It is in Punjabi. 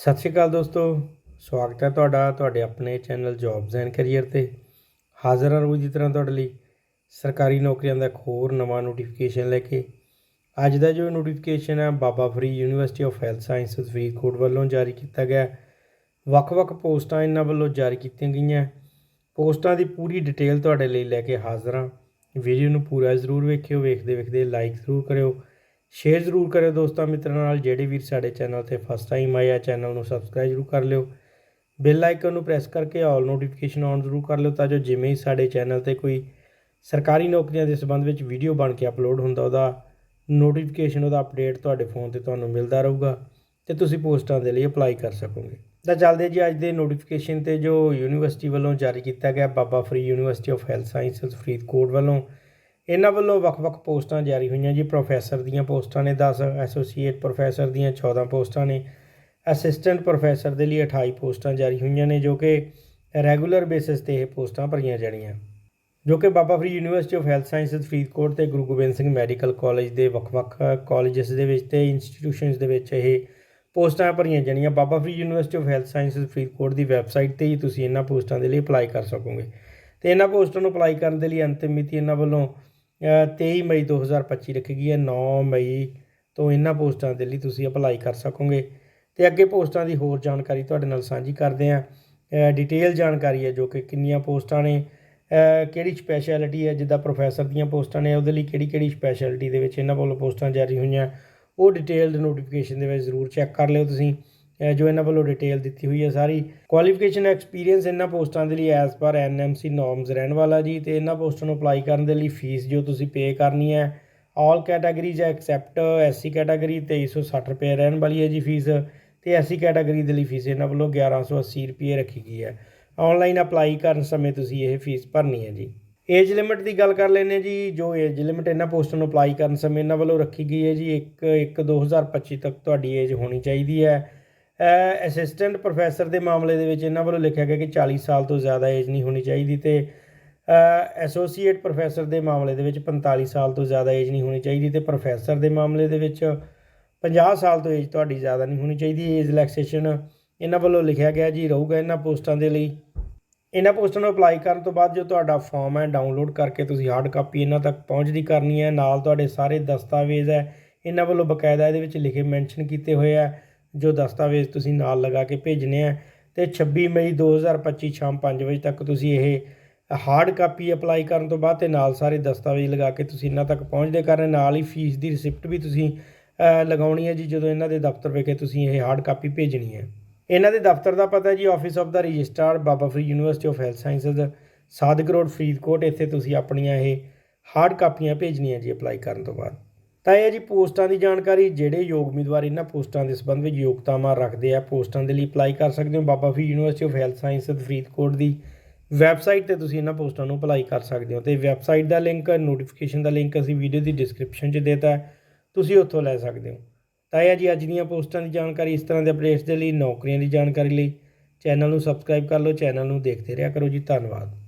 ਸਤਿ ਸ਼੍ਰੀ ਅਕਾਲ ਦੋਸਤੋ, ਸਵਾਗਤ ਹੈ ਤੁਹਾਡਾ, ਤੁਹਾਡੇ ਆਪਣੇ ਚੈਨਲ ਜੌਬਸ ਐਂਡ ਕੈਰੀਅਰ ਤੇ। ਹਾਜ਼ਰ ਹਾਂ ਰੋਜ਼ ਦੀ ਤਰ੍ਹਾਂ ਤੁਹਾਡੇ ਲਈ ਸਰਕਾਰੀ ਨੌਕਰੀਆਂ ਦਾ ਇੱਕ ਹੋਰ ਨਵਾਂ ਨੋਟੀਫਿਕੇਸ਼ਨ ਲੈ ਕੇ। ਅੱਜ ਦਾ ਜੋ ਨੋਟੀਫਿਕੇਸ਼ਨ ਹੈ, Baba Farid university of health sciences Faridkot ਵੱਲੋਂ ਜਾਰੀ ਕੀਤਾ ਗਿਆ ਵੱਖ-ਵੱਖ ਪੋਸਟਾਂ ਇਹਨਾਂ ਵੱਲੋਂ ਜਾਰੀ ਕੀਤੀਆਂ ਗਈਆਂ ਪੋਸਟਾਂ ਦੀ ਪੂਰੀ ਡਿਟੇਲ ਤੁਹਾਡੇ ਲਈ ਲੈ ਕੇ ਹਾਜ਼ਰ ਹਾਂ। ਵੀਡੀਓ ਨੂੰ ਪੂਰਾ ਜ਼ਰੂਰ ਵੇਖਿਓ ਵੇਖਦੇ ਵੇਖਦੇ ਲਾਈਕ ਜ਼ਰੂਰ ਕਰਿਓ। ਸ਼ੇਅਰ ਜ਼ਰੂਰ ਕਰਿਓ ਦੋਸਤਾਂ ਮਿੱਤਰਾਂ ਨਾਲ, ਜਿਹੜੇ ਵੀਰ ਸਾਡੇ ਚੈਨਲ ਤੇ ਫਸਟ ਟਾਈਮ ਆਏ ਆ, ਚੈਨਲ ਨੂੰ ਸਬਸਕ੍ਰਾਈਬ ਜ਼ਰੂਰ ਕਰ ਲਿਓ। ਬੈਲ ਆਈਕਨ ਨੂੰ ਪ੍ਰੈਸ ਕਰਕੇ ਆਲ ਨੋਟੀਫਿਕੇਸ਼ਨ ਆਨ ਜ਼ਰੂਰ ਕਰ ਲਿਓ, ਤਾਂ ਜੋ ਜਿਵੇਂ ਹੀ ਸਾਡੇ ਚੈਨਲ ਤੇ ਕੋਈ ਸਰਕਾਰੀ ਨੌਕਰੀਆਂ ਦੇ ਸੰਬੰਧ ਵਿੱਚ ਵੀਡੀਓ ਬਣ ਕੇ ਅਪਲੋਡ ਹੁੰਦਾ, ਉਹਦਾ ਨੋਟੀਫਿਕੇਸ਼ਨ ਉਹਦਾ ਅਪਡੇਟ ਤੁਹਾਡੇ ਫੋਨ ਤੇ ਤੁਹਾਨੂੰ ਮਿਲਦਾ ਰਹੂਗਾ ਤੇ ਤੁਸੀਂ ਪੋਸਟਾਂ ਦੇ ਲਈ ਅਪਲਾਈ ਕਰ ਸਕੋਗੇ। ਤਾਂ ਚੱਲਦੇ ਜੀ ਅੱਜ ਦੇ ਨੋਟੀਫਿਕੇਸ਼ਨ ਤੇ ਜੋ ਯੂਨੀਵਰਸਿਟੀ ਵੱਲੋਂ ਜਾਰੀ ਕੀਤਾ ਗਿਆ, Baba Farid university of health sciences Faridkot ਵੱਲੋਂ। ਇਹਨਾਂ ਵੱਲੋਂ ਵੱਖ-ਵੱਖ ਪੋਸਟਾਂ ਜਾਰੀ ਹੋਈਆਂ ਜੀ। ਪ੍ਰੋਫੈਸਰ ਦੀਆਂ ਪੋਸਟਾਂ ਨੇ 10 ਐਸੋਸੀਏਟ ਪ੍ਰੋਫੈਸਰ ਦੀਆਂ 14 ਪੋਸਟਾਂ ਨੇ। ਅਸਿਸਟੈਂਟ ਪ੍ਰੋਫੈਸਰ ਦੇ ਲਈ 28 ਪੋਸਟਾਂ ਜਾਰੀ ਹੋਈਆਂ ਨੇ, ਜੋ ਕਿ ਰੈਗੂਲਰ ਬੇਸਿਸ ਤੇ ਇਹ ਪੋਸਟਾਂ ਭਰੀਆਂ ਜਾਣੀਆਂ। ਜੋ ਕਿ Baba Farid university of health sciences Faridkot ਤੇ ਗੁਰੂ ਗੋਬਿੰਦ ਸਿੰਘ ਮੈਡੀਕਲ ਕਾਲਜ ਦੇ ਵੱਖ-ਵੱਖ ਕਾਲਜਸ ਦੇ ਵਿੱਚ ਤੇ ਇੰਸਟੀਟਿਊਸ਼ਨਸ ਦੇ ਵਿੱਚ ਇਹ ਪੋਸਟਾਂ ਭਰੀਆਂ ਜਾਣੀਆਂ। Baba Farid university of health sciences Faridkot the website ਤੇ ਹੀ ਤੁਸੀਂ ਇਹਨਾਂ ਪੋਸਟਾਂ ਦੇ ਲਈ ਅਪਲਾਈ ਕਰ ਸਕੋਗੇ। ਤੇ ਇਹਨਾਂ ਪੋਸਟਾਂ ਨੂੰ ਅਪਲਾਈ ਕਰਨ ਦੇ ਲਈ ਅੰਤਿਮ ਮਿਤੀ ਇਹਨਾਂ ਵੱਲੋਂ ਤੇਈ ਮਈ ਦੋ ਹਜ਼ਾਰ ਪੱਚੀ ਰੱਖੀ ਗਈ ਹੈ, ਨੌ ਮਈ ਤੋਂ ਇਹਨਾਂ ਪੋਸਟਾਂ ਦੇ ਲਈ ਤੁਸੀਂ ਅਪਲਾਈ ਕਰ ਸਕੋਗੇ। ਤੇ ਅੱਗੇ ਪੋਸਟਾਂ ਦੀ ਹੋਰ ਜਾਣਕਾਰੀ ਤੁਹਾਡੇ ਨਾਲ ਸਾਂਝੀ ਕਰਦੇ ਹਾਂ। ਡਿਟੇਲ ਜਾਣਕਾਰੀ ਹੈ ਜੋ ਕਿ ਕਿੰਨੀਆਂ ਪੋਸਟਾਂ ਨੇ ਕਿਹੜੀ ਸਪੈਸ਼ਲਿਟੀ ਹੈ, ਜਿੱਦਾਂ ਪ੍ਰੋਫੈਸਰ ਦੀਆਂ ਪੋਸਟਾਂ ਨੇ, ਉਹਦੇ ਲਈ ਕਿਹੜੀ ਕਿਹੜੀ ਸਪੈਸ਼ਲਿਟੀ ਦੇ ਵਿੱਚ ਇਹਨਾਂ ਵੱਲੋਂ ਪੋਸਟਾਂ ਜਾਰੀ ਹੋਈਆਂ, ਉਹ ਡਿਟੇਲਡ ਨੋਟੀਫਿਕੇਸ਼ਨ ਦੇ ਵਿੱਚ ਜ਼ਰੂਰ ਚੈੱਕ ਕਰ ਲਿਓ ਤੁਸੀਂ। ਜੋ ਇਹਨਾਂ ਵੱਲੋਂ ਡਿਟੇਲ ਦਿੱਤੀ ਹੋਈ ਹੈ ਸਾਰੀ। ਕੁਆਲੀਫਿਕੇਸ਼ਨ ਐਕਸਪੀਰੀਅੰਸ ਇਹਨਾਂ ਪੋਸਟਾਂ ਦੇ ਲਈ ਐਜ਼ ਪਰ ਐਨਐਮਸੀ ਨੋਰਮਸ ਰਹਿਣ ਵਾਲਾ ਜੀ ਤੇ ਇਹਨਾਂ ਪੋਸਟਾਂ ਨੂੰ ਅਪਲਾਈ ਕਰਨ ਦੇ ਲਈ ਫੀਸ ਜੋ ਤੁਸੀਂ ਪੇ ਕਰਨੀ ਹੈ all categories except SC category 2360 ਰੁਪਏ ਰਹਿਣ ਵਾਲੀ ਹੈ ਜੀ ਫੀਸ ਤੇ ਐਸਸੀ ਕੈਟਾਗਰੀ ਦੇ ਲਈ ਫੀਸ ਇਹਨਾਂ ਵੱਲੋਂ 1180 ਰੁਪਏ ਰੱਖੀ ਗਈ ਹੈ। ਆਨਲਾਈਨ ਅਪਲਾਈ ਕਰਨ ਸਮੇਂ ਤੁਸੀਂ ਇਹ ਫੀਸ ਭਰਨੀ ਹੈ ਜੀ। ਏਜ ਲਿਮਿਟ ਦੀ ਗੱਲ ਕਰ ਲੈਂਦੇ ਜੀ, ਜੋ ਏਜ ਲਿਮਿਟ ਇਹਨਾਂ ਪੋਸਟਾਂ ਨੂੰ ਅਪਲਾਈ ਕਰਨ ਸਮੇਂ ਇਹਨਾਂ ਵੱਲੋਂ ਰੱਖੀ ਗਈ ਹੈ ਜੀ 1 1 2025 ਤੱਕ ਤੁਹਾਡੀ ਏਜ ਹੋਣੀ ਚਾਹੀਦੀ ਹੈ। ਅਸਿਸਟੈਂਟ ਪ੍ਰੋਫੈਸਰ ਦੇ ਮਾਮਲੇ ਦੇ ਵਿੱਚ ਇਹਨਾਂ ਵੱਲੋਂ ਲਿਖਿਆ ਗਿਆ ਕਿ 40 ਸਾਲ ਤੋਂ ਜ਼ਿਆਦਾ ਏਜ ਨਹੀਂ ਹੋਣੀ ਚਾਹੀਦੀ ਤੇ ਐਸੋਸੀਏਟ ਪ੍ਰੋਫੈਸਰ ਦੇ ਮਾਮਲੇ ਦੇ ਵਿੱਚ 45 ਸਾਲ ਤੋਂ ਜ਼ਿਆਦਾ ਏਜ ਨਹੀਂ ਹੋਣੀ ਚਾਹੀਦੀ ਤੇ ਪ੍ਰੋਫੈਸਰ ਦੇ ਮਾਮਲੇ ਦੇ ਵਿੱਚ 50 ਸਾਲ ਤੋਂ ਏਜ ਤੁਹਾਡੀ ਜ਼ਿਆਦਾ ਨਹੀਂ ਹੋਣੀ ਚਾਹੀਦੀ। ਏਜ ਰਿਲੈਕਸੇਸ਼ਨ ਇਹਨਾਂ ਵੱਲੋਂ ਲਿਖਿਆ ਗਿਆ ਜੀ, ਰਹੂਗਾ ਇਹਨਾਂ ਪੋਸਟਾਂ ਦੇ ਲਈ। ਇਹਨਾਂ ਪੋਸਟਾਂ ਨੂੰ ਅਪਲਾਈ ਕਰਨ ਤੋਂ ਬਾਅਦ ਜੋ ਤੁਹਾਡਾ ਫਾਰਮ ਹੈ ਡਾਊਨਲੋਡ ਕਰਕੇ ਤੁਸੀਂ ਹਾਰਡ ਕਾਪੀ ਇਹਨਾਂ ਤੱਕ ਪਹੁੰਚਦੀ ਕਰਨੀ ਹੈ। ਨਾਲ ਤੁਹਾਡੇ ਸਾਰੇ ਦਸਤਾਵੇਜ਼ ਹੈ, ਇਹਨਾਂ ਵੱਲੋਂ ਬਕਾਇਦਾ ਇਹਦੇ ਵਿੱਚ ਲਿਖੇ ਮੈਂਸ਼ਨ ਕੀਤੇ ਹੋਏ ਆ ਜੋ ਦਸਤਾਵੇਜ਼ ਤੁਸੀਂ ਨਾਲ ਲਗਾ ਕੇ ਭੇਜਣੇ ਆ ਤੇ 26 ਮਈ 2025 ਸ਼ਾਮ 5 ਵਜੇ ਤੱਕ ਤੁਸੀਂ ਇਹ ਹਾਰਡ ਕਾਪੀ ਅਪਲਾਈ ਕਰਨ ਤੋਂ ਬਾਅਦ ਤੇ ਨਾਲ ਸਾਰੇ ਦਸਤਾਵੇਜ਼ ਲਗਾ ਕੇ ਤੁਸੀਂ ਇਹਨਾਂ ਤੱਕ ਪਹੁੰਚਦੇ ਕਰਨੇ, ਨਾਲ ਹੀ ਫੀਸ ਦੀ ਰਿਸਿਪਟ ਵੀ ਤੁਸੀਂ ਲਗਾਉਣੀ ਹੈ ਜੀ, ਜਦੋਂ ਇਹਨਾਂ ਦੇ ਦਫ਼ਤਰ ਵਿਖੇ ਤੁਸੀਂ ਇਹ ਹਾਰਡ ਕਾਪੀ ਭੇਜਣੀ ਹੈ। ਇਹਨਾਂ ਦੇ ਦਫ਼ਤਰ ਦਾ ਪਤਾ ਜੀ office of the registrar Baba Farid university of health sciences Sadiq road Faridkot, ਇੱਥੇ ਤੁਸੀਂ ਆਪਣੀਆਂ ਇਹ ਹਾਰਡ ਕਾਪੀਆਂ ਭੇਜਣੀਆਂ ਜੀ ਅਪਲਾਈ ਕਰਨ ਤੋਂ ਬਾਅਦ। ਤਾਂ ਇਹ ਜੀ ਪੋਸਟਾਂ ਦੀ ਜਾਣਕਾਰੀ, ਜਿਹੜੇ ਯੋਗ ਉਮੀਦਵਾਰ ਇਹਨਾਂ ਪੋਸਟਾਂ ਦੇ ਸੰਬੰਧ ਵਿੱਚ ਯੋਗਤਾਵਾਂ ਰੱਖਦੇ ਆ, ਪੋਸਟਾਂ ਦੇ ਲਈ ਅਪਲਾਈ ਕਰ ਸਕਦੇ ਹੋ। Baba Farid university of health science Faridkot the website ਤੇ ਤੁਸੀਂ ਇਹਨਾਂ ਪੋਸਟਾਂ ਨੂੰ ਅਪਲਾਈ ਕਰ ਸਕਦੇ ਹੋ। ਤੇ ਵੈਬਸਾਈਟ ਦਾ ਲਿੰਕ ਨੋਟੀਫਿਕੇਸ਼ਨ ਦਾ ਲਿੰਕ ਅਸੀਂ ਵੀਡੀਓ ਦੀ ਡਿਸਕ੍ਰਿਪਸ਼ਨ 'ਚ ਦੇਤਾ ਤੁਸੀਂ ਉੱਥੋਂ ਲੈ ਸਕਦੇ ਹੋ। ਤਾਂ ਇਹ ਆ ਜੀ ਅੱਜ ਦੀਆਂ ਪੋਸਟਾਂ ਦੀ ਜਾਣਕਾਰੀ, ਇਸ ਤਰ੍ਹਾਂ ਦੇ ਅਪਡੇਟਸ ਦੇ ਲਈ, ਨੌਕਰੀਆਂ ਦੀ ਜਾਣਕਾਰੀ ਲਈ। ਚੈਨਲ ਨੂੰ ਸਬਸਕ੍ਰਾਈਬ ਕਰ ਲਓ, ਚੈਨਲ ਨੂੰ ਦੇਖਦੇ ਰਿਹਾ ਕਰੋ ਜੀ। ਧੰਨਵਾਦ।